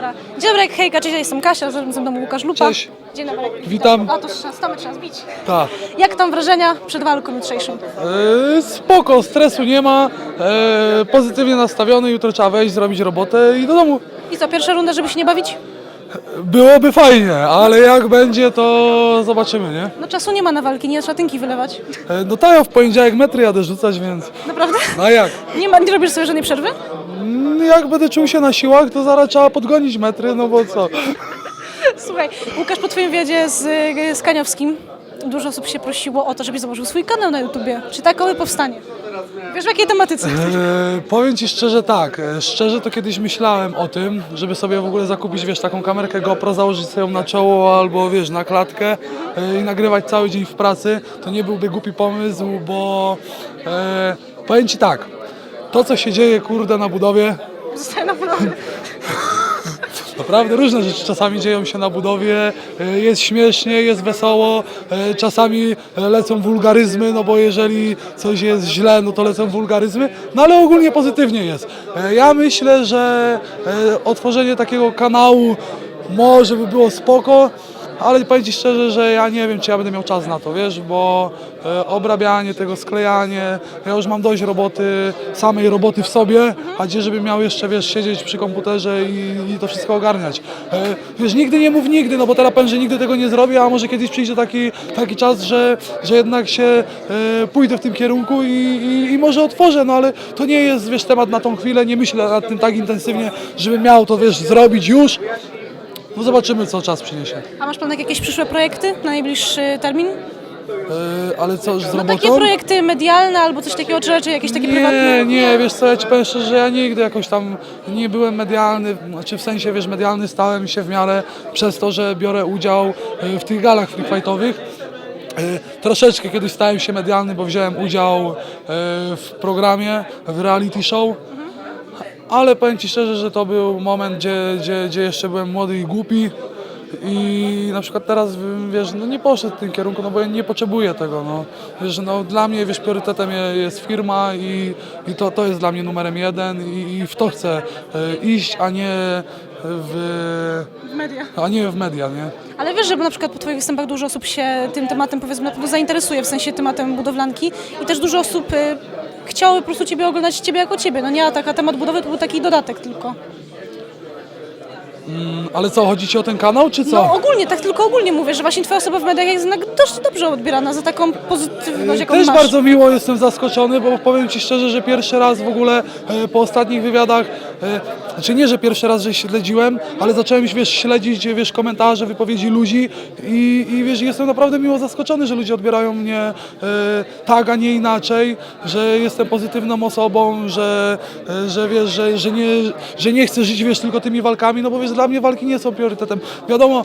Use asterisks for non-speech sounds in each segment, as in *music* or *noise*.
Dobra. Dzień dobry, hejka, cześć, ja jestem Kasia, ze mną Łukasz Lupa. Cześć. Dzień dobry. Witam. A to trzeba, stamy trzeba zbić. Tak. Jak tam wrażenia przed walką jutrzejszą? E, spoko, stresu nie ma. E, pozytywnie nastawiony, jutro trzeba wejść, zrobić robotę i do domu. I co, pierwsza runda, żeby się nie bawić? Byłoby fajnie, ale jak będzie, to zobaczymy, nie? No czasu nie ma na walki, nie trzeba tynki wylewać. E, no tak, ja w poniedziałek metry jadę rzucać, więc... Naprawdę? No a jak? Nie, ma, nie robisz sobie żadnej przerwy? Mm, Jak będę czuł się na siłach, to zaraz trzeba podgonić metry, no bo co? Słuchaj, Łukasz, po twoim wywiadzie z, z Kaniowskim dużo osób się prosiło o to, żebyś założył swój kanał na YouTubie. Czy takowy powstanie? Wiesz w jakiej tematyce? E, powiem Ci szczerze tak, e, szczerze to kiedyś myślałem o tym, żeby sobie w ogóle zakupić, wiesz, taką kamerkę GoPro, założyć sobie ją na czoło albo, wiesz, na klatkę e, i nagrywać cały dzień w pracy. To nie byłby głupi pomysł, bo e, powiem Ci tak, to co się dzieje, kurde, na budowie, Zostaję na budowie. Naprawdę różne rzeczy czasami dzieją się na budowie, e, jest śmiesznie, jest wesoło, e, czasami e, lecą wulgaryzmy, no bo jeżeli coś jest źle, no to lecą wulgaryzmy, no ale ogólnie pozytywnie jest. E, Ja myślę, że e, otworzenie takiego kanału może by było spoko, ale powiem Ci szczerze, że ja nie wiem, czy ja będę miał czas na to, wiesz, bo e, obrabianie tego, sklejanie, ja już mam dość roboty, samej roboty w sobie, a gdzie żeby miał jeszcze, wiesz, siedzieć przy komputerze i, i to wszystko ogarniać. E, wiesz, nigdy nie mów nigdy, no bo teraz powiem, że nigdy tego nie zrobię, a może kiedyś przyjdzie taki, taki czas, że, że jednak się e, pójdę w tym kierunku i, i, i może otworzę, no ale to nie jest, wiesz, temat na tą chwilę, nie myślę nad tym tak intensywnie, żebym miał to, wiesz, zrobić już. No zobaczymy, co czas przyniesie. A masz plan jakieś przyszłe projekty na najbliższy termin? E, ale co, z No robotą? takie projekty medialne albo coś takiego, czy raczej jakieś takie prywatne? Nie, nie, wiesz co, ja ci powiem szczerze, że ja nigdy jakoś tam nie byłem medialny, znaczy w sensie, wiesz, medialny stałem się w miarę przez to, że biorę udział e, w tych galach free fightowych. E, Troszeczkę kiedyś stałem się medialny, bo wziąłem udział e, w programie, w reality show. Ale powiem Ci szczerze, że to był moment, gdzie, gdzie, gdzie jeszcze byłem młody i głupi i na przykład teraz, wiesz, no nie poszedł w tym kierunku, no bo ja nie potrzebuję tego, no. Wiesz, no dla mnie, wiesz, priorytetem je- jest firma i, i to, to jest dla mnie numerem jeden i, i w to chcę e, iść, a nie w, W mediach. a nie w media, nie? Ale wiesz, że na przykład po Twoich występach dużo osób się tym tematem powiedzmy na pewno zainteresuje, w sensie tematem budowlanki i też dużo osób y, chciałoby po prostu Ciebie oglądać Ciebie jako Ciebie, no nie, a taka temat budowy to był taki dodatek tylko. Ale co, chodzi Ci o ten kanał, czy co? No ogólnie, tak tylko ogólnie mówię, że właśnie Twoja osoba w mediach jest jednak dość dobrze odbierana za taką pozytywność, jaką Też masz. bardzo miło jestem zaskoczony, bo powiem Ci szczerze, że pierwszy raz w ogóle e, po ostatnich wywiadach, znaczy nie, że pierwszy raz, że śledziłem, ale zacząłem wiesz, śledzić wiesz, komentarze, wypowiedzi ludzi i, i wiesz, jestem naprawdę miło zaskoczony, że ludzie odbierają mnie e, tak, a nie inaczej, że jestem pozytywną osobą, że, e, że wiesz, że, że, nie, że nie chcę żyć wiesz, tylko tymi walkami, no bo wiesz, dla mnie walki nie są priorytetem. Wiadomo,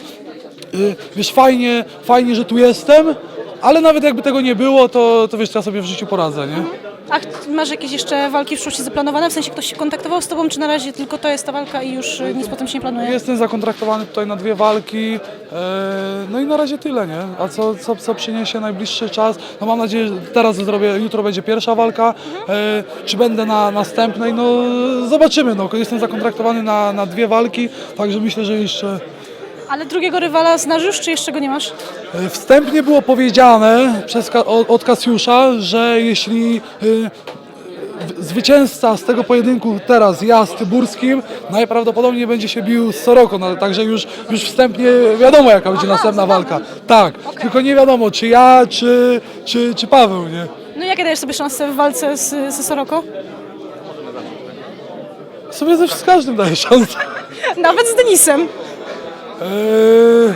Y, wiesz, fajnie, fajnie, że tu jestem, ale nawet jakby tego nie było, to, to wiesz, ja sobie w życiu poradzę, nie? A masz jakieś jeszcze walki w przyszłości zaplanowane? W sensie ktoś się kontaktował z Tobą, czy na razie tylko to jest ta walka i już y, nic potem się nie planuje? Jestem zakontraktowany tutaj na dwie walki, e, no i na razie tyle, nie? A co, co, co przyniesie najbliższy czas? No mam nadzieję, że teraz zrobię, jutro będzie pierwsza walka, e, czy będę na następnej, no zobaczymy, no. Jestem zakontraktowany na, na dwie walki, także myślę, że jeszcze... Ale drugiego rywala znasz już, czy jeszcze go nie masz? E, Wstępnie było powiedziane przez, od, Kasiusza, że jeśli w- zwycięzca z tego pojedynku teraz ja z Tyburskim najprawdopodobniej będzie się bił z Soroko, no, także już, już wstępnie wiadomo jaka będzie następna walka. Tak, tylko nie wiadomo czy ja, czy, czy, czy Paweł, nie? No jakie dajesz sobie szanse w walce z, ze Soroko? Sobie ze z każdym daję szansę. Nawet z Denisem. Eee,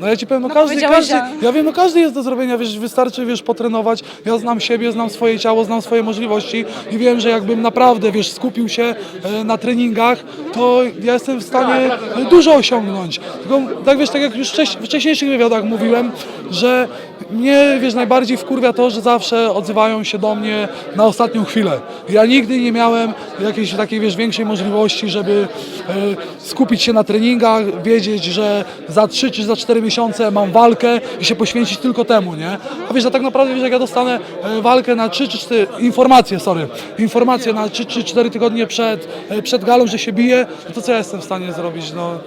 No ja ci powiem, no, No każdy, powiedziałeś, każdy, że- ja wiem, no każdy jest do zrobienia, wiesz, wystarczy, wiesz, potrenować, ja znam siebie, znam swoje ciało, znam swoje możliwości i wiem, że jakbym naprawdę, wiesz, skupił się e, na treningach, to ja jestem w stanie dużo osiągnąć. Tylko, tak wiesz, tak jak już wcześ, w wcześniejszych wywiadach mówiłem, że mnie, wiesz, najbardziej wkurwia to, że zawsze odzywają się do mnie na ostatnią chwilę. Ja nigdy nie miałem jakiejś takiej, wiesz, większej możliwości, żeby e, skupić się na treningach, wiedzieć, że za 3 czy za 4 miesiące mam walkę i się poświęcić tylko temu, nie? A wiesz, że tak naprawdę, wiesz, jak ja dostanę e, walkę na 3 czy 4, informacje, sorry, informacje na 3 czy 4 tygodnie przed, e, przed galą, że się bije, no to co ja jestem w stanie zrobić, no?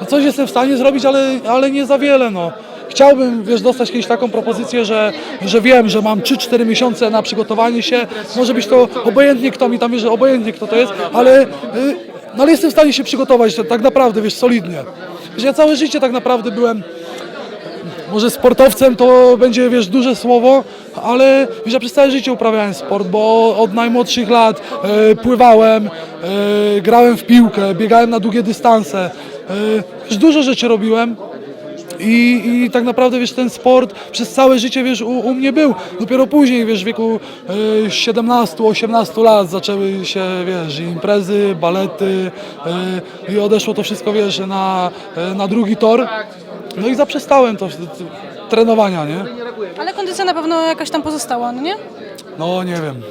no coś jestem w stanie zrobić, ale, ale nie za wiele, no. Chciałbym, wiesz, dostać kiedyś taką propozycję, że, że wiem, że mam 3-4 miesiące na przygotowanie się. Może być to obojętnie kto mi tam, że obojętnie kto to jest, ale, y, no, ale jestem w stanie się przygotować tak naprawdę, wiesz, solidnie. Wiesz, ja całe życie tak naprawdę byłem może sportowcem to będzie, wiesz, duże słowo, ale wiesz, ja przez całe życie uprawiałem sport, bo od najmłodszych lat e, pływałem, e, grałem w piłkę, biegałem na długie dystanse. E, dużo rzeczy robiłem. I, I tak naprawdę, wiesz, ten sport przez całe życie, wiesz, u, u mnie był. Dopiero później, wiesz, w wieku e, 17-18 lat zaczęły się, wiesz, imprezy, balety e, i odeszło to wszystko, wiesz, na, e, na drugi tor. No i zaprzestałem to, to trenowania, nie? Ale kondycja na pewno jakaś tam pozostała, no nie? No nie wiem.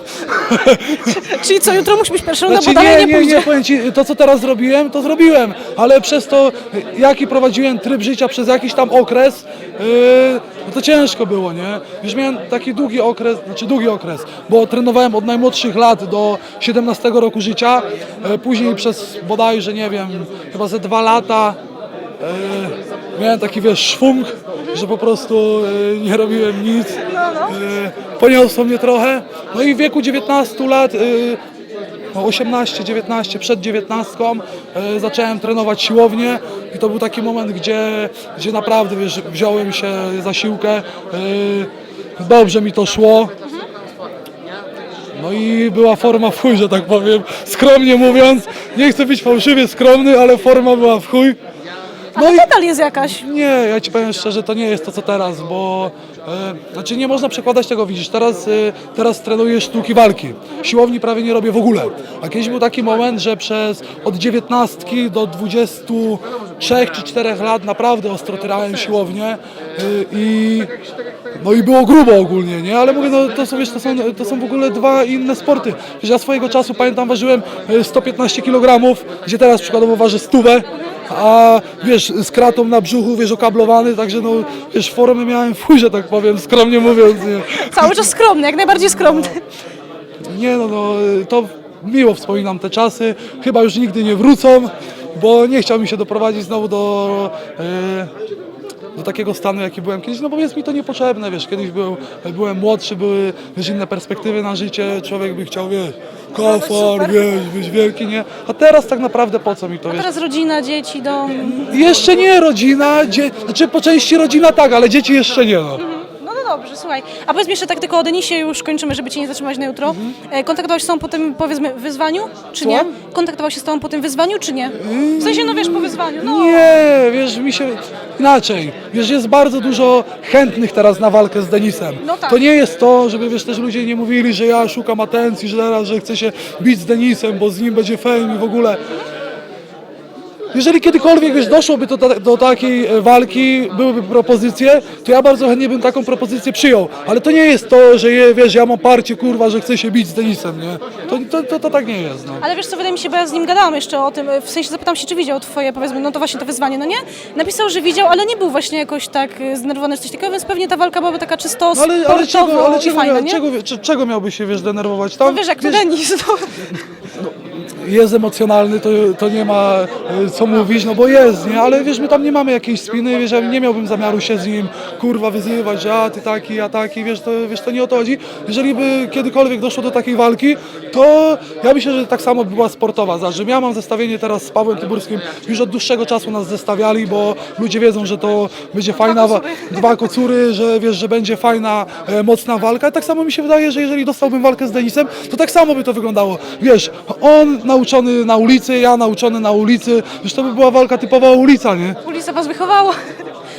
*laughs* Czyli co, jutro musi być pierwsza runda, Znaczy, bo dalej nie, nie, nie, pójdzie. nie, powiem Ci, to co teraz zrobiłem, to zrobiłem, ale przez to, jaki prowadziłem tryb życia przez jakiś tam okres, yy, no to ciężko było, nie? Już miałem taki długi okres, znaczy długi okres, bo trenowałem od najmłodszych lat do 17 roku życia, yy, później przez bodajże, nie wiem, chyba ze dwa lata yy, miałem taki, wiesz, szwung, że po prostu yy, nie robiłem nic. Yy, poniosło mnie trochę. No i w wieku 19 lat, yy, no 18, 19, przed 19 e, zacząłem trenować siłownię i to był taki moment, gdzie, gdzie naprawdę wiesz, wziąłem się za siłkę, dobrze mi to szło. No i była forma w chuj, że tak powiem, skromnie mówiąc. Nie chcę być fałszywie skromny, ale forma była w chuj. No Ale i jest jakaś. nie, ja ci powiem szczerze, to nie jest to co teraz, bo e, znaczy nie można przekładać tego, widzisz, teraz, e, teraz trenuję sztuki walki. Siłowni prawie nie robię w ogóle. A kiedyś był taki moment, że przez od 19 do 23 czy 4 lat naprawdę ostro tyrałem siłownię e, i no i było grubo ogólnie, nie? Ale mówię, no to są, wiesz, to są, to są w ogóle dwa inne sporty. Wiesz, ja swojego czasu pamiętam ważyłem e, 115 kg, gdzie teraz przykładowo ważę stówę, a wiesz, z kratą na brzuchu, wiesz, okablowany, także no, wiesz, formę miałem w chuj, tak powiem, skromnie mówiąc, nie? Cały czas skromny, jak najbardziej skromny. Nie no, no, to miło wspominam te czasy, chyba już nigdy nie wrócą, bo nie chciał mi się doprowadzić znowu do, e, do takiego stanu, jaki byłem kiedyś, no bo jest mi to niepotrzebne, wiesz, kiedyś był, byłem młodszy, były wiesz, inne perspektywy na życie, człowiek by chciał, wiesz, super. wiesz, być wielki, nie? A teraz tak naprawdę po co mi to, wiesz? Teraz rodzina, dzieci, dom. Jeszcze nie rodzina, dzie... znaczy po części rodzina tak, ale dzieci jeszcze nie, no. No no dobrze, słuchaj. A powiedz mi jeszcze tak tylko o Denisie, już kończymy, żeby Cię nie zatrzymać na jutro. E, Kontaktowałeś się z Tobą po tym, powiedzmy, wyzwaniu, czy nie? Słucham? Kontaktował się z Tobą po tym wyzwaniu, czy nie? W sensie, no wiesz, po wyzwaniu, no. Nie, wiesz, mi się inaczej. Wiesz, jest bardzo dużo chętnych teraz na walkę z Denisem. No tak. To nie jest to, żeby wiesz, też ludzie nie mówili, że ja szukam atencji, że teraz, że chcę się bić z Denisem, bo z nim będzie fame i w ogóle. Jeżeli kiedykolwiek wiesz, doszłoby do, do takiej e, walki, byłyby propozycje, to ja bardzo chętnie bym taką propozycję przyjął. Ale to nie jest to, że je, wiesz, ja mam parcie, kurwa, że chcę się bić z Denisem, nie? To, to, to, to tak nie jest, no. Ale wiesz co, wydaje mi się, bo ja z nim gadałam jeszcze o tym, w sensie zapytam się, czy widział twoje, powiedzmy, no to właśnie to wyzwanie, no nie? Napisał, że widział, ale nie był właśnie jakoś tak y, zdenerwowany czy coś takiego, więc pewnie ta walka byłaby taka czysto No ale, ale, czego, ale czego, fajna, mia, nie? czego, czego miałby się wiesz, denerwować? Tam, No wiesz, jak to Denis, no. *laughs* jest emocjonalny, to, to nie ma e, co mówić, no bo jest, nie? Ale wiesz, my tam nie mamy jakiejś spiny, wiesz, ja nie miałbym zamiaru się z nim, kurwa, wyzywać, że a ty taki, a taki, wiesz, to, wiesz, to nie o to chodzi. Jeżeli by kiedykolwiek doszło do takiej walki, to ja myślę, że tak samo by była sportowa. Znaczy, ja mam zestawienie teraz z Pawłem Tyburskim, już od dłuższego czasu nas zestawiali, bo ludzie wiedzą, że to będzie fajna, wa- dwa kocury, że wiesz, że będzie fajna, e, mocna walka. I tak samo mi się wydaje, że jeżeli dostałbym walkę z Denisem, to tak samo by to wyglądało. Wiesz, on nauczony na ulicy, ja nauczony na ulicy, już to by była walka typowa ulica, nie? Ulica was wychowała.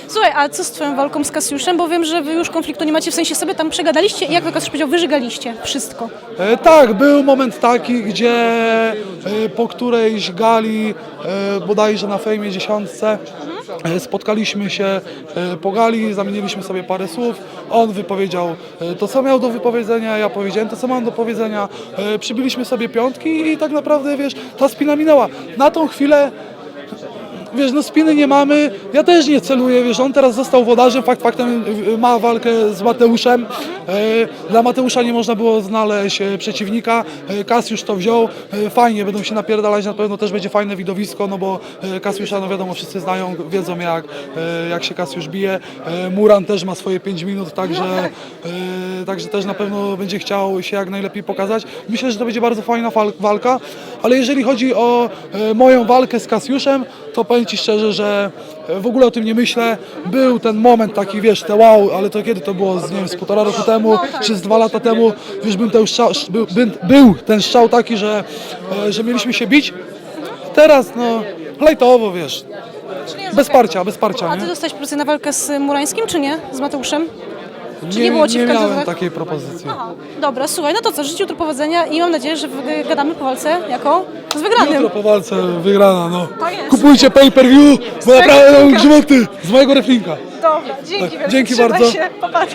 Słuchaj, a co z twoją walką z Kasiuszem? Bo wiem, że wy już konfliktu nie macie, w sensie sobie tam przegadaliście i jak to Kasiusz powiedział, wyżygaliście wszystko. E, tak, był moment taki, gdzie e, po którejś gali, e, bodajże na fejmie dziesiątce, Spotkaliśmy się e, po gali, zamieniliśmy sobie parę słów. On wypowiedział e, to, co miał do wypowiedzenia, ja powiedziałem to, co mam do powiedzenia. E, Przybiliśmy sobie piątki i tak naprawdę, wiesz, ta spina minęła. Na tą chwilę wiesz, no spiny nie mamy, ja też nie celuję, wiesz, on teraz został wodarzem, fakt faktem y, ma walkę z Mateuszem, E, dla Mateusza nie można było znaleźć e, przeciwnika, E, Kasiusz to wziął, fajnie, będą się napierdalać, na pewno też będzie fajne widowisko, no bo Kasiusza, no wiadomo, wszyscy znają, wiedzą jak, jak się Kasiusz bije, Muran też ma swoje 5 minut, także, także też na pewno będzie chciał się jak najlepiej pokazać. Myślę, że to będzie bardzo fajna walka, ale jeżeli chodzi o e, moją walkę z Kasiuszem, to powiem Ci szczerze, że e, w ogóle o tym nie myślę. Był ten moment taki, wiesz, te wow, ale to kiedy to było, z, nie wiem, z półtora roku temu, czy z dwa lata temu, wiesz, był ten strzał, był, był, ten strzał taki, że, e, że mieliśmy się bić. Teraz, no, lejtowo, wiesz, bez parcia, bez parcia, A ty dostałeś propozycję na walkę z Murańskim, czy nie? Z Mateuszem? Czy nie, było ci nie w miałem tak? takiej propozycji. Aha, dobra, słuchaj, no to co, życzę jutro powodzenia i mam nadzieję, że wy- gadamy po walce jako z wygranym. Jutro po walce wygrana, no. Tak jest. Kupujcie pay per view, bo naprawdę mam grzmoty z mojego reflinka. Dobra, dzięki wielkie, dzięki trzymaj bardzo. Się. Popatrz.